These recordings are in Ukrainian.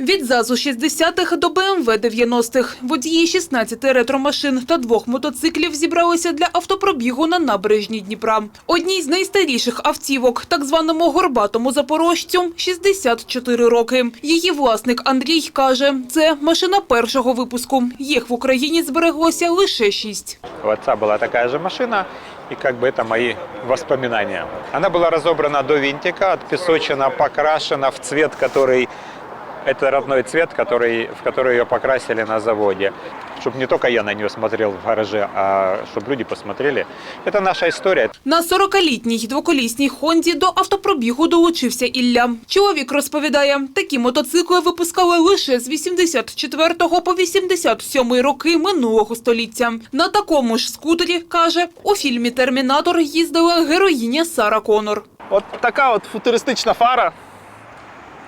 Від ЗАЗу 60-х до БМВ 90-х. Водії 16 ретромашин та двох мотоциклів зібралися для автопробігу на набережні Дніпра. Одній з найстаріших автівок, так званому горбатому запорожцю, 64 роки. Її власник Андрій каже, це машина першого випуску. Їх в Україні збереглося лише шість. У отца была такая же машина, и как бы это мои воспоминания. Она была разобрана до винтика, отпесочена, покрашена в цвет, который... Это родной цвет, который, в который ее покрасили на заводе. Чтобы не только я на нее смотрел в гараже, а чтобы люди посмотрели. Это наша история. На 40-літній двоколісній Хонді до автопробігу долучився Ілля. Чоловік розповідає, такі мотоцикли випускали лише з 84 по 87 роки минулого століття. На такому ж скутері, каже, у фільмі «Термінатор» їздила героїня Сара Конор. От така от футуристична фара,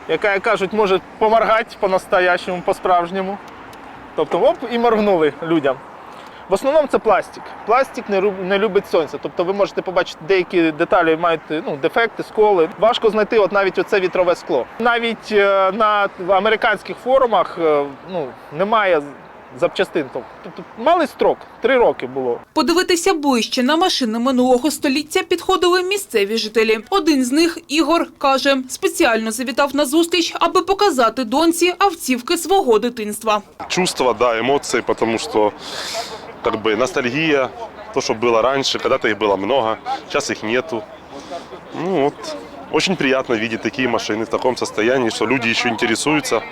яка, як кажуть, може поморгати по-настоящему, по-справжньому. Тобто оп, і моргнули людям. В основному це пластик. Пластик не, не любить сонця. Тобто ви можете побачити, деякі деталі мають ну, дефекти, сколи. Важко знайти от навіть оце вітрове скло. Навіть е, на американських форумах е, ну, немає запчастин. Тобто малий строк, три роки було. Подивитися ближче на машини минулого століття підходили місцеві жителі. Один з них, Ігор, каже, спеціально завітав на зустріч, аби показати доньці автівки свого дитинства. чувства, да, эмоции, потому что как бы ностальгия, то, что было раньше, когда-то их было много, сейчас их нету. Ну вот, очень приятно видеть такие машины в таком состоянии, что люди еще интересуются и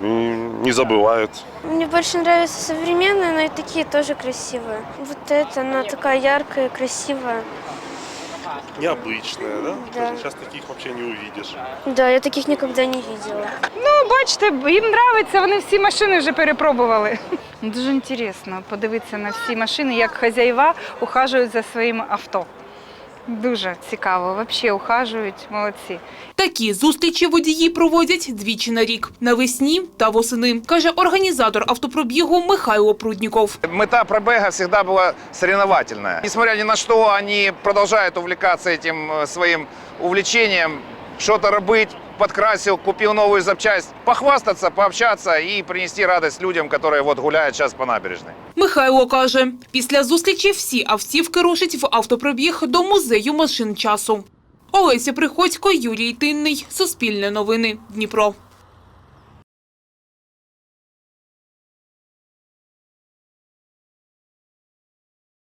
не забывают. Мне больше нравятся современные, но и такие тоже красивые. Вот эта, она такая яркая, красивая. Необычные, да? Да. Сейчас таких вообще не увидишь. Да, я таких никогда не видела. Ну, бачите, їм подобається, вони всі машини вже перепробували. Дуже інтересно подивитися на всі машини, як хазяїва ухажують за своїм авто. Дуже цікаво, взагалі ухажують, молодці. Такі зустрічі водії проводять двічі на рік – навесні та восени, каже організатор автопробігу Михайло Прудніков. Мета пробега всегда была соревновательная. Несмотря ни на что, они продолжают увлекаться этим э, своим увлечением, что-то робить, подкрасил, купил новую запчасть, похвастаться, пообщаться и принести радость людям, которые вот гуляют сейчас по набережной. Михайло каже, після зустрічі всі автівки рушать в автопробіг до музею машин часу. Олеся Приходько, Юрій Тинний, Суспільне новини, Дніпро.